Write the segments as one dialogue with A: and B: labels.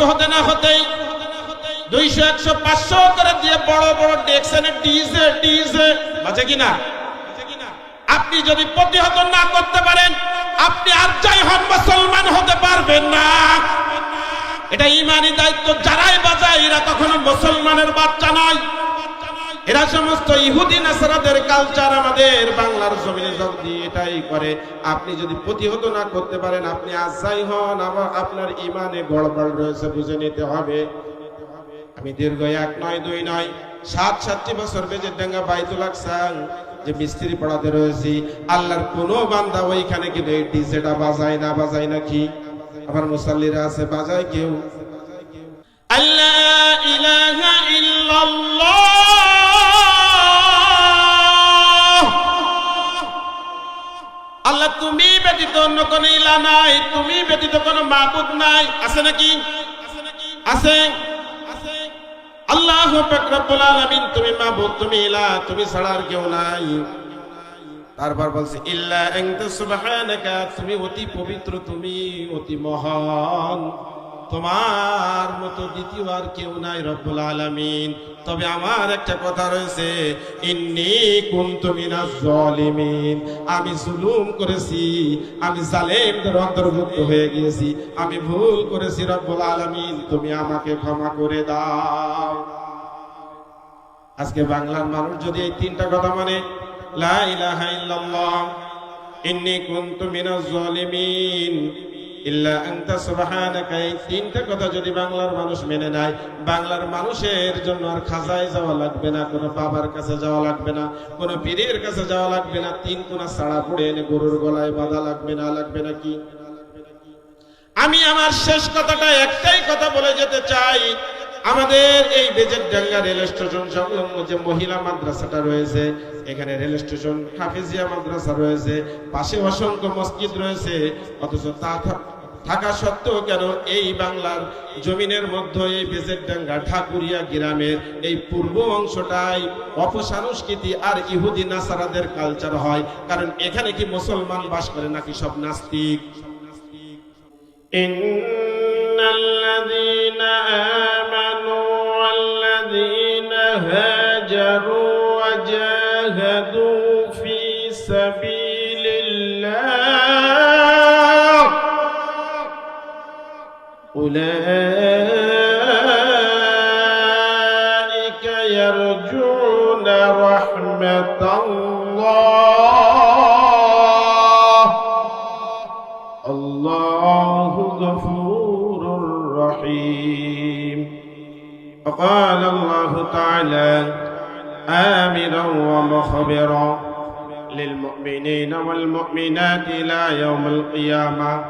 A: কিছু হতে না হতেই দুইশো একশো পাঁচশো করে দিয়ে বড় বড় ডেকশনে ডিজে ডিজে বাজে কিনা? আপনি যদি প্রতিহত না করতে পারেন, আপনি আর যাই হন মুসলমান হতে পারবেন না। এটা ইমানি দায়িত্ব যারাই বাজায়, এরা কখনো মুসলমানের বাচ্চা নয়। এরা সমস্ত ইহুদি নাসারাদের কালচার আমাদের বাংলার জমিনে যোগ দিয়ে এটাই করে। আপনি যদি প্রতিহত না করতে পারেন, আপনি আজাই হন, আবার আপনার ইমানে গড়বড় রয়েছে, বুঝে নিতে হবে। আমি দীর্ঘ এক নয়, দুই নয়, সাত, সাতটি বছর বেজের ডাঙ্গা বাইতুল আকসাং যে মিস্ত্রি পড়াতে রয়েছি, আল্লাহর কোনো বান্দা ওইখানে কিন্তু এই ডিজেটা বাজায় না, বাজায় নাকি আমার মুসাল্লিরা আছে, বাজায় কেউ? আল্লাহ ইলাহা ইল্লাল্লাহ। তুমি ব্যতীত অন্য কোন ইলা নাই, তুমি ব্যতীত কোন মাহবুদ নাই। আছে নাকি? আছে। আল্লাহ রব্বুল আলামিন, তুমি মাহবুদ তুমি ইলা, তুমি ছাড়া আর কেউ নাই। তারপর বলছে, ইল্লা আনতা সুবহানাকা তুমি অতি পবিত্র, তুমি অতি মহান। তোমার মতো দ্বিতীয় আর কেউ নাই রব্বুল আলামিন। তবে আমার একটা কথা রয়েছে, ইন্নি কুনতু মিনাজ জালিমিন। আমি জুলুম করেছি, আমি জালেমদের অন্তর্ভুক্ত হয়ে গিয়েছি, আমি ভুল করেছি রব্বুল আলামিন, তুমি আমাকে ক্ষমা করে দাও। আজকে বাংলার মানুষ যদি এই তিনটা কথা মানে লা ইলাহা ইল্লাল্লাহ, ইন্নী কুনতু মিনাজ জালিমিন যাওয়া লাগবে না, কোনো বাবার কাছে যাওয়া লাগবে না, কোনো কাছে যাওয়া লাগবে না, তিন কোনা পড়ে এনে গরুর গলায় লাগবে না লাগবে না কি? আমি আমার শেষ কথাটা একটাই কথা বলে যেতে চাই আমাদের এই বেজের ডাঙ্গা রেল স্টেশন সংলগ্ন যে মহিলা মাদ্রাসাটা রয়েছে, এখানে রেল স্টেশন, হাফিজিয়া মাদ্রাসা রয়েছে, পাশে অসংখ্য মসজিদ রয়েছে, অথচ তা থাকা সত্ত্বেও কেন এই বাংলার জমিনের মধ্যে এই বেজের ডাঙ্গা ঠাকুরিয়া গ্রামের এই পূর্ব অংশটাই অপসংস্কৃতি আর ইহুদি নাসারাদের কালচার হয়, কারণ এখানে কি মুসলমান বাস করে নাকি সব নাস্তিক? إن أولئك يرجون رحمة الله. الله غفور رحيم. وقال الله تعالى آمرا ومخبرا للمؤمنين والمؤمنات إلى يوم القيامة.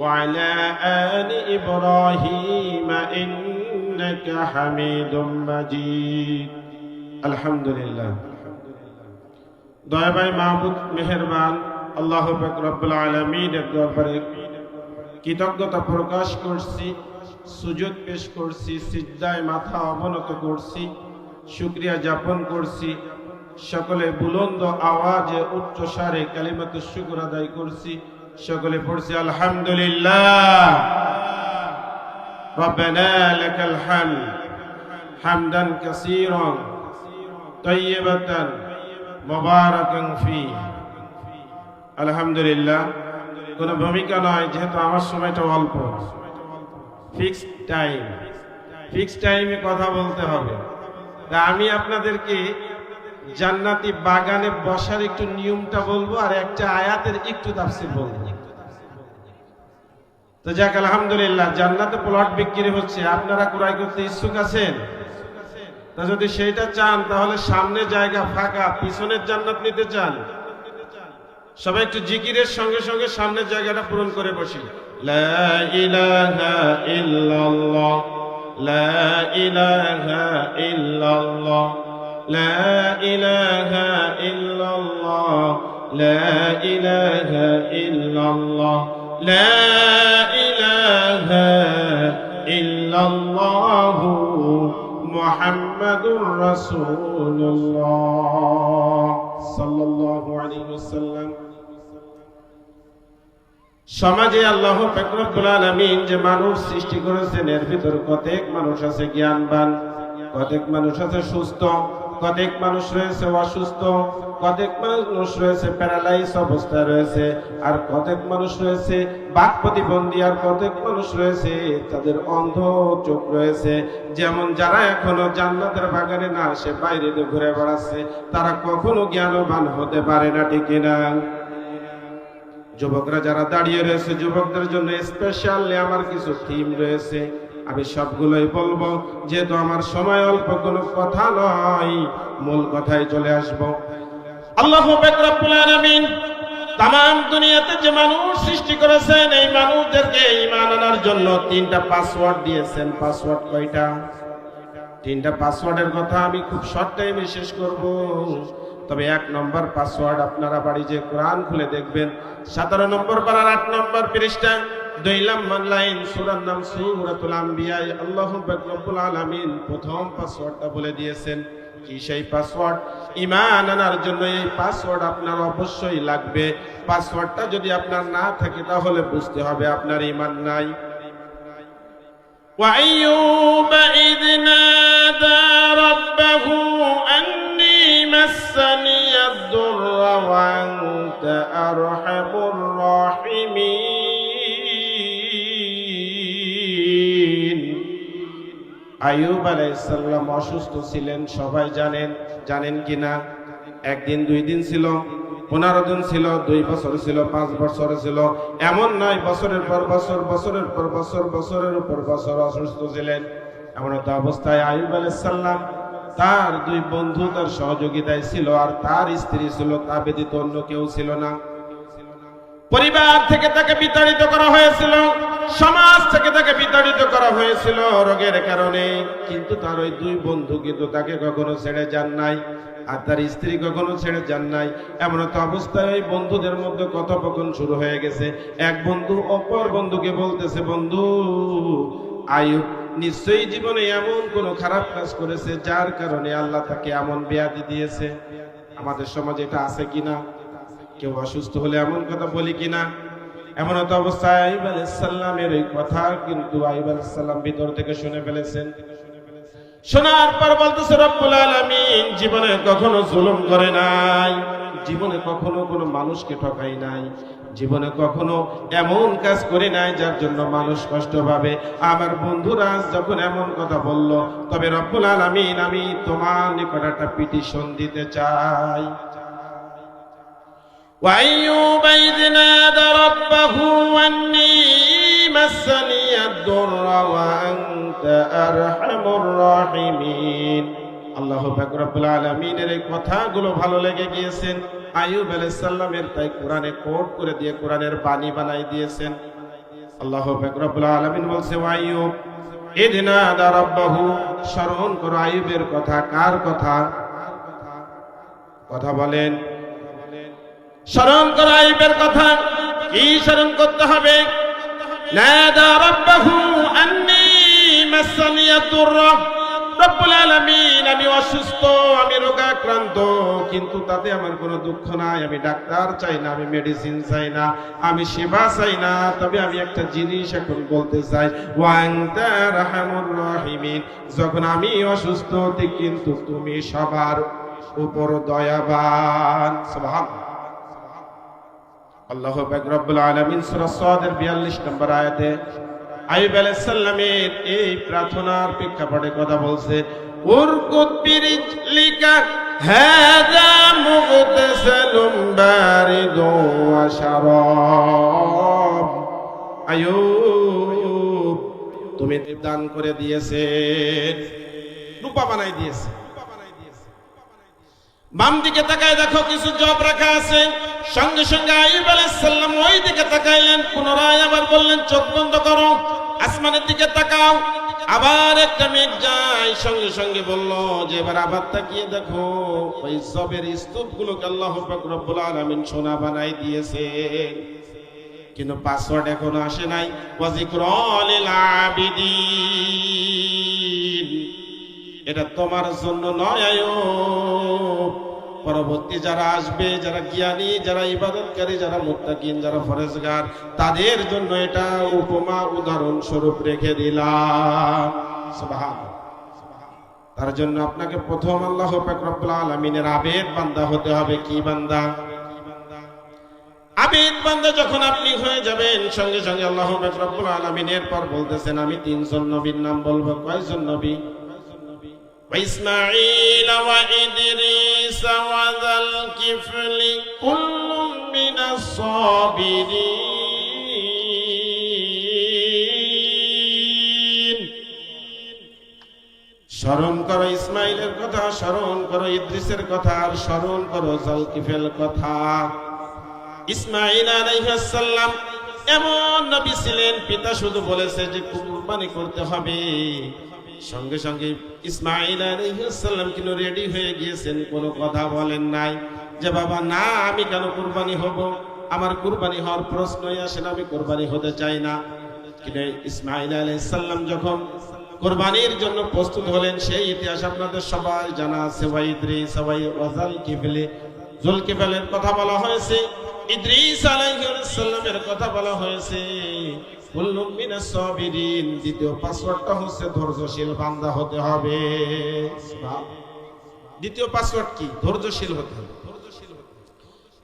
A: وعلى آل إبراهيم إنك حميد مجيد الحمد لله দয়াবাই মাহবুদ মেহেরবান আল্লাহ পাক রব্বুল আলমিনের দরবারে কৃতজ্ঞতা প্রকাশ করছি সুযোগ পেশ করছি সিদ্ধায় মাথা অবনত করছি শুক্রিয়া যাপন করছি সকলে বুলন্দ আওয়াজে উচ্চ সারে কালিমাত শুকুর আদায় করছি সকলে পড়ছি আলহামদুলিল্লাহ ربنا لك الحمد حمدا كثيرا طيبة মোবারকং ফি আলহামদুলিল্লাহ কোনো ভূমিকা নয় যেহেতু আমার সময়টা অল্প ফিক্সড টাইম ফিক্সড টাইমে কথা বলতে হবে তা আমি আপনাদেরকে জান্নাতি বাগানে বসার একটু নিয়মটা বলব আর একটা আয়াতের একটু তাফসির বলব। তো যাক, আলহামদুলিল্লাহ, জান্নাতে প্লট বিক্রি হচ্ছে। আপনারা ক্রয় করতে ইচ্ছুক আছেন? তা যদি সেইটা চান, তাহলে সামনে জায়গা ফাঁকা, পিছনের জান্নাত নিতে চান। সবাই একটু জিকিরের সঙ্গে সঙ্গে সামনের জায়গাটা পূরণ করে বসি। লা ইলাহা ইল্লাল্লাহ, লা ইলাহা ইল্লাল্লাহ। لا إله إلا الله لا إله إلا الله لا إله إلا الله محمد رسول الله صلى الله عليه وسلم সমাজে আল্লাহ ফেকরুল আলমিন যে মানুষ সৃষ্টি করেছেন এর ভিতর কতক মানুষ আছে জ্ঞানবান কতক মানুষ আছে সুস্থ কতক মানুষ রয়েছে অসুস্থ কতক মানুষ রয়েছে প্যারালাইজ অবস্থায় রয়েছে, আর কতক মানুষ রয়েছে বাক প্রতিবন্ধী, আর কতক মানুষ রয়েছে তাদের অন্ধ চোখ রয়েছে। যেমন যারা এখনও জান্নাতের বাগানে না আসে বাইরে ঘুরে বেড়াচ্ছে, তারা কখনো জ্ঞানবান হতে পারে না, ঠিক না? যুবকরা যারা দাঁড়িয়ে রয়েছে, যুবকদের জন্য স্পেশালি আমার কিছু থিম রয়েছে। আমি সবগুলোই বলব, যেহেতু আমার সময় অল্প, কোনো কথা নয়। মূল কথায় চলে আসব। আল্লাহ আলামিন তাম দুনিয়াতে যে মানুষ সৃষ্টি করেছেন, এই মানুষদেরকে ইমান আনার জন্য তিনটা পাসওয়ার্ড দিয়েছেন। পাসওয়ার্ড কয়টা? তিনটা পাসওয়ার্ডের কথা আমি খুব শর্ট টাইমে শেষ করব। তবে এক নম্বর পাসওয়ার্ড আপনারা বাড়ি যে কোরআন খুলে দেখবেন, সতেরো নম্বর পারার আট নম্বর পৃষ্ঠা। দুই নম্বর লাইন সুরার নাম সূরাতুল আম্বিয়া আল্লাহ রব্বুল আলামিন প্রথম পাসওয়ার্ডটা বলে দিয়েছেন কি সেই পাসওয়ার্ড ইমান আনার জন্য এই পাসওয়ার্ড আপনার অবশ্যই লাগবে পাসওয়ার্ডটা যদি আপনার না থাকে তাহলে বুঝতে হবে আপনার ইমান নাই وأيوب إذ نادى ربه أني مسني الضر وأنت أرحم الراحمين আয়ুব আলাইসাল্লাম অসুস্থ ছিলেন, সবাই জানেন জানেন কি না একদিন, দুই দিন ছিল, পনেরো দিন ছিল, দুই বছর ছিল, পাঁচ বছর ছিল, এমন নয়, বছরের পর বছর, বছরের পর বছর, বছরের উপর বছর অসুস্থ ছিলেন। এমন একটা অবস্থায় আয়ুব আলাইসাল্লাম তার দুই বন্ধু, তার সহযোগিতায় ছিল, আর তার স্ত্রী ছিল, তা ব্যতীত অন্য কেউ ছিল না। পরিবার থেকে তাকে বিতাড়িত করা হয়েছিল, সমাজ থেকে তাকে বিতাড়িত করা হয়েছিল রোগের কারণে। কিন্তু তার ওই দুই বন্ধু কিন্তু তাকে কখনো ছেড়ে যান নাই, আর তার স্ত্রী কখনো ছেড়ে যান নাই। এমন একটা অবস্থায় ওই বন্ধুদের মধ্যে কথোপকথন শুরু হয়ে গেছে। এক বন্ধু অপর বন্ধুকে বলতেছে, বন্ধু, আয়ুব, নিশ্চয়ই জীবনে এমন কোন খারাপ কাজ করেছে যার কারণে আল্লাহ তাকে এমন ব্যাধি দিয়েছে? আমাদের সমাজে এটা আছে কিনা? কেউ অসুস্থ হলে এমন কথা বলি কিনা? এমন একটা অবস্থায় আইব আলাইসাল্লামের ওই কথা কিন্তু আইব আলাইসাল্লাম ভিতর থেকে শুনে ফেলেছেন। শোনার পর বলতেছে, রব্বুল আলামিন, জীবনে কখনো জুলুম করে নাই। জীবনে কখনো কোনো মানুষকে ঠকাই নাই। জীবনে কখনো এমন কাজ করে নাই যার জন্য মানুষ কষ্ট পাবে। আমার বন্ধুরা যখন এমন কথা বলল, তবে রব্বুল আলামিন, আমি তোমার নিকট একটা পিটিশন দিতে চাই। وأيوب إذ نادى ربه أني مسني الضر وأنت أرحم الراحمين আল্লাহ রব্বুল আলমিনের এই কথাগুলো ভালো লেগে গিয়েছেন আয়ুব আলাইসাল্লামের তাই কোরআনে কোট করে দিয়ে কোরআনের বাণী বানাই দিয়েছেন আল্লাহ রব্বুল আলমিন বলছে আয়ুব এদিনা দা রব্বাহু স্মরণ করো আয়ুবের কথা কার কথা কথা বলেন স্মরণ করা আইবের কথা, কি স্মরণ করতে হবে? একটা জিনিস এখন বলতে চাই যখন আমি অসুস্থ কিন্তু তুমি সবার উপর দয়াবান। আল্লাহ রব্বুল আলামিন সূরা সাদের 42 নম্বর আয়াতে, আইয়ুব আলাইহিস সালামের এই প্রার্থনার প্রেক্ষাপটে কথা বলছে উরকুত বিরিজলিকা হাযা মুগতাসালুম বারিদু ওয়া শারাব। আইয়ুব, তুমি দান করে দিয়েছেন, রূপা বানাই দিয়েছে বাম দিকে তাকায় দেখো কিছু জব রাখা আছে। সঙ্গে সঙ্গে আইব আলাইসাল্লাম ওই দিকে তাকাইলেন, পুনরায় আবার বললেন, চোখ বন্ধ করো, আসমানের দিকে তাকাও। আবার একটা মেঘ যায়, সঙ্গে সঙ্গে বলল, যে এবার আবার তাকিয়ে দেখো, ওই সবের স্তূপ গুলোকে আল্লাহ রব্বুল আলামিন সোনা বানাই দিয়েছে। কিন্তু পাসওয়ার্ড এখনও আসে নাই। ওয়াজিক্রলিল আবিদিন। এটা তোমার জন্য নয়, আয়ো। পরবর্তী যারা আসবে, যারা জ্ঞানী, যারা ইবাদতকারী, যারা মুত্তাকিন, যারা ফরেজগার, তাদের জন্য এটা উপমা উদাহরণ স্বরূপ রেখে দিলাম। তার জন্য আপনাকে প্রথম আল্লাহ পাক রব্বুল আলামিনের আবেদ বান্দা হতে হবে। কি বান্দা? আবেদ বান্দা যখন আপনি হয়ে যাবেন, সঙ্গে সঙ্গে আল্লাহ পাক রব্বুল আলামিনের পর বলতেছেন, আমি তিনজন নবীর নাম বলব। কয়জন নবী? وإسماعيل وإدريس وذا الكفل كل من الصابرين স্মরণ করো ইসমাইলের কথা স্মরণ করো ইদ্রিসের কথা আর স্মরণ করো জালকিফেল কথা ইসমাইল আলাইহাসাল্লাম এমন নবী ছিলেন পিতা শুধু বলেছে যে কুরবানি করতে হবে সঙ্গে সঙ্গে ইসমাইল আলাইহিসসালাম কিন্তু রেডি হয়ে গিয়েছেন। কোনো কথা বলেন নাই। যে বাবা, না, আমি কেন কুরবানি হব? আমার কুরবানি হওয়ার প্রশ্নই আসে না, আমি কুরবানি হতে চাই না। কিন্তু ইসমাইল আলাইহিসসালাম যখন কোরবানির জন্য প্রস্তুত হলেন, সেই ইতিহাস আপনাদের সবাই জানা আছে। ওয়াই ইদ্রিস সবাই ওয়াজাল কিফলে জুলকিফলের কথা বলা হয়েছে। ইদ্রিস আলাইহিস সালামের কথা বলা হয়েছে কুল্লুম মিনাস সাবিরিন দ্বিতীয় পাসওয়ার্ডটা হচ্ছে ধৈর্যশীল বান্দা হতে হবে। দ্বিতীয় পাসওয়ার্ড কি? ধৈর্যশীল হতে হবে।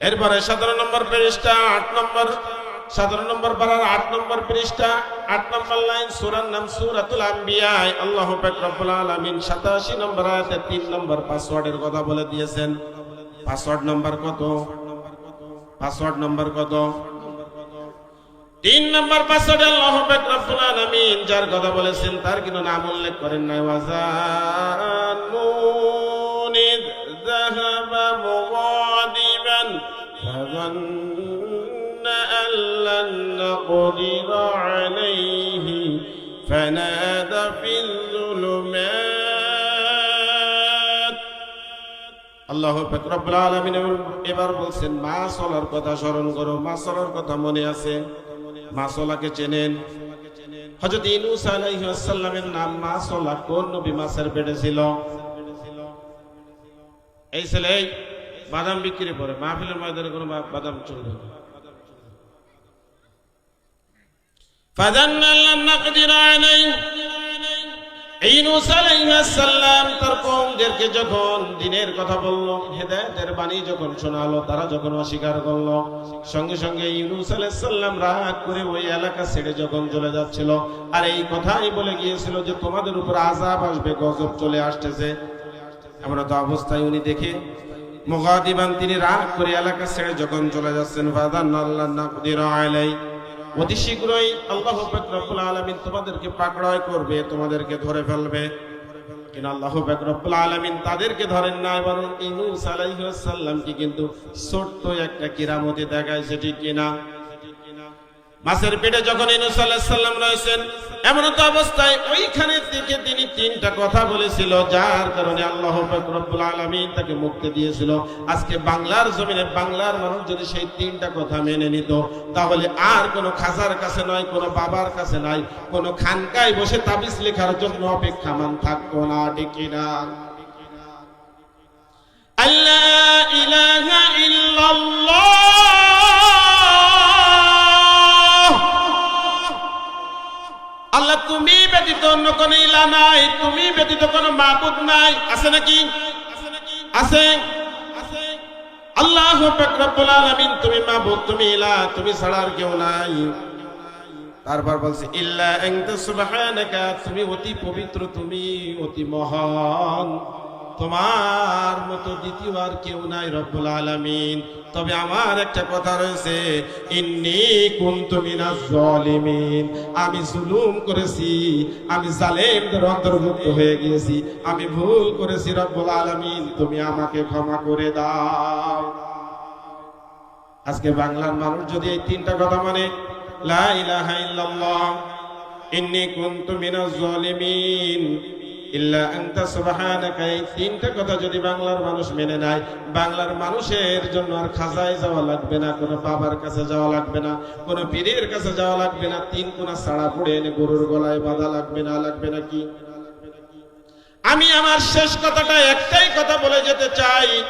A: এরপরে সতেরো নম্বর পৃষ্ঠা, আট নম্বর, সতেরো নম্বর আট নম্বর পৃষ্ঠা, আট নম্বর লাইন, সুরার নাম সুরাতুল আম্বিয়া আল্লাহ রব্বুল 87 নম্বর আয়াতে তিন নম্বর পাসওয়ার্ডের কথা বলে দিয়েছেন। পাসওয়ার্ড নম্বর কত? পাসওয়ার্ড নম্বর কত তিন নম্বর পাসওয়ার্ড আল্লাহ পাক রব্বুল আলামিন যার কথা বলেছেন তার কিন্তু নাম উল্লেখ করেন নাই ওয়াজানুন ইয যাহাবা মুগাদিবান فظن أن لن نقدر عليه فنادى في আল্লাহ পাক রব্বুল আলামিন এবার বলছেন মা চলার কথা স্মরণ করো মা চলার কথা মনে আছে মা চলাকে চেনেন হযরত ইউনূস আলাইহিস সালামের নাম মা চলা কোন নবী মাছের পেটে ছিল এই ছেলে এই বাদাম বিক্রি করে মাহফিলের ময়দানে কোনো বা- বাদাম চলবে না فظن أن لن نقدر عليه ইউনূস আলাইহিস সালাম যখন দিনের কথা বাণী যখন যখন অস্বীকার করল, সঙ্গে সঙ্গে ইউনূস রাগ করে ওই ছেড়ে চলে যাচ্ছিল। আর এই কথাই বলে গিয়েছিল যে, তোমাদের উপর আজাব আসবে, গজব চলে আসতেছে। এমন তো অবস্থায় উনি দেখে মুগাদিবান তিনি রাগ করে এলাকা ছেড়ে যখন চলে যাচ্ছেন, ফাদান আলাই অতি শীঘ্রই আল্লাহ রব্বুল আলমিন তোমাদেরকে পাকড়ায় করবে, তোমাদেরকে ধরে ফেলবে। আল্লাহ তাদেরকে ধরেন না কিন্তু ছোট্ট একটা কিরামতি দেখায়, সেটি কিনা মাছের পেটে যখন ইনুস সাল্লাম রয়েছেন, এমন তো অবস্থায় ওইখানে থেকে তিনি তিনটা কথা বলেছিল, যার কারণে আল্লাহ রব্বুল আলামিন তাকে মুক্তি দিয়েছিল। আজকে বাংলার জমিনে বাংলার মানুষ যদি সেই তিনটা কথা মেনে নিত, তাহলে আর কোনো খাজার কাছে নয়, কোনো বাবার কাছে নাই কোনো খানকায় বসে তাবিজ লেখার জন্য অপেক্ষামান থাকতো না, ঠিক কিনা? আল্লাহ তুমি ব্যতীত অন্য কোন ইলা নাই, তুমি ব্যতীত কোন মাহবুদ নাই। আছে নাকি? আছে। আল্লাহ রব্বুল আলামিন, তুমি মাহবুদ তুমি ইলা, তুমি ছাড়া আর কেউ নাই। তারপর বলছে, ইল্লা আনতা সুবহানাকা তুমি অতি পবিত্র, তুমি অতি মহান। তোমার মতো দ্বিতীয় আর কেউ নাই রব্বুল আলামিন। তবে আমার একটা কথা রয়েছে, ইন্নি কুনতু মিনাজ জালিমিন। আমি জুলুম করেছি, আমি জালেমদের অন্তর্ভুক্ত হয়ে গিয়েছি। আমি ভুল করেছি রব্বুল আলামিন, তুমি আমাকে ক্ষমা করে দাও। আজকে বাংলার মানুষ যদি এই তিনটা কথা মানে লা ইলাহা ইল্লাল্লাহ, ইন্নী কুনতু মিনাজ জালিমিন যাওয়া লাগবে না, কোনো বাবার কাছে যাওয়া লাগবে না, কোনো কাছে যাওয়া লাগবে না, তিন কোনা পড়ে এনে গরুর গলায় বাঁধা লাগবে না লাগবে না কি? আমি আমার শেষ কথাটা একটাই কথা বলে যেতে চাই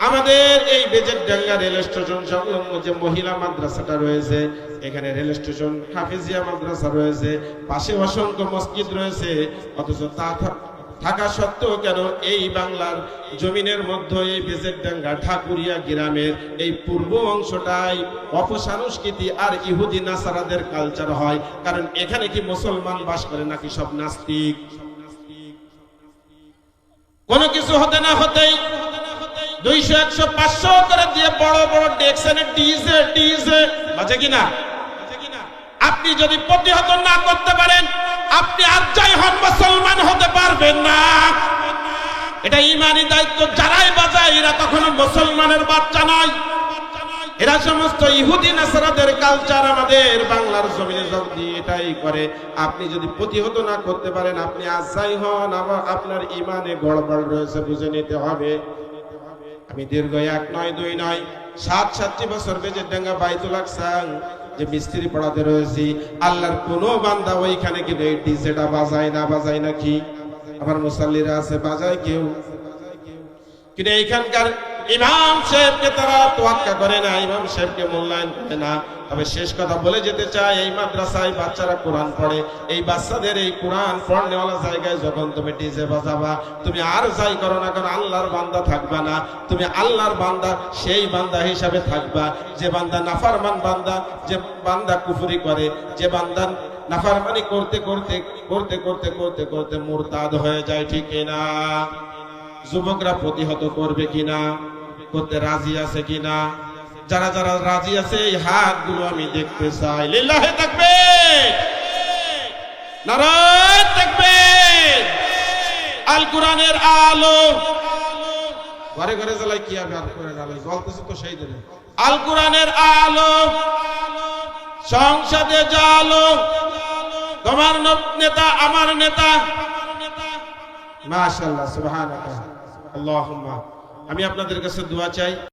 A: আমাদের এই বেজের ডাঙ্গা রেল স্টেশন সংলগ্ন যে মহিলা মাদ্রাসাটা রয়েছে, এখানে রেল স্টেশন, হাফিজিয়া মাদ্রাসা রয়েছে, পাশে অসংখ্য মসজিদ রয়েছে, অথচ তা থাকা সত্ত্বেও কেন এই বাংলার জমিনের মধ্যে এই বেজের ডাঙ্গা ঠাকুরিয়া গ্রামের এই পূর্ব অংশটাই অপসংস্কৃতি আর ইহুদি নাসারাদের কালচার হয়। কারণ এখানে কি মুসলমান বাস করে নাকি সব নাস্তিক? কোন কিছু হতে না হতেই দুইশো একশো পাঁচশো করে দিয়ে বড় বড় ডেক্সনে ডিজে ডিজে বাজে কিনা আপনি যদি প্রতিহত না করতে পারেন, আপনি আর যাই হন মুসলমান হতে পারবেন না। এটা ইমানি দায়িত্ব যারাই বাজায়, এরা কখনো মুসলমানের বাচ্চা নয়। এরা সমস্ত ইহুদি নাসারাদের কালচার আমাদের বাংলার জমিনে যোগ দিয়ে এটাই করে। আপনি যদি প্রতিহত না করতে পারেন, আপনি আশাই হন আপনার ইমানে গড়বড় রয়েছে, বুঝে নিতে হবে। আমি দীর্ঘ এক নয়, দুই নয়, সাত, সাতটি বছর বেজে ডাঙ্গা বাইতুল আকসাং যে মিস্ত্রি পড়াতে রয়েছি, আল্লাহর কোনো বান্দা ওইখানে কিন্তু এই ডিজেটা বাজায় না, বাজায় নাকি আমার মুসাল্লিরা আছে, বাজায় কেউ? কিন্তু এইখানকার ইমাম সাহেবকে তারা তোয়াক্কা করে না, ইমাম সাহেবকে মূল্যায়ন করে না। তবে শেষ কথা বলে যেতে চাই এই মাদ্রাসায় বাচ্চারা কোরআন পড়ে, এই বাচ্চাদের এই কোরআন পড়নেওয়ালা জায়গায় যখন তুমি ডিজে বাজাবা, তুমি আর যাই করো না কারণ আল্লাহর বান্দা থাকবা না। তুমি আল্লাহর বান্দা, সেই বান্দা হিসাবে থাকবা। যে বান্দা নাফারমান বান্দা, যে বান্দা কুফরি করে, যে বান্দা নাফারমানি করতে করতে করতে করতে করতে করতে মুরতাদ হয়ে যায়, ঠিক না যুবকরা প্রতিহত করবে কিনা? করতে রাজি আছে কিনা? যারা যারা রাজি আছে, এই হাতগুলো আমি দেখতে চাই। লিল্লাহে থাকবে নারায় থাকবে আল কোরআনের আলো! ঘরে ঘরে জ্বালাই, কি হবে আল কোরআনের আলো জ্বলতেছে তো সেই দিনে। আল কোরআনের আলো! সংসদে জালো! তোমার নেতা, আমার নেতা! মাশাআল্লাহ, সুবহানাল্লাহ। আল্লাহুম্মা আমি আপনাদের কাছে দোয়া চাই।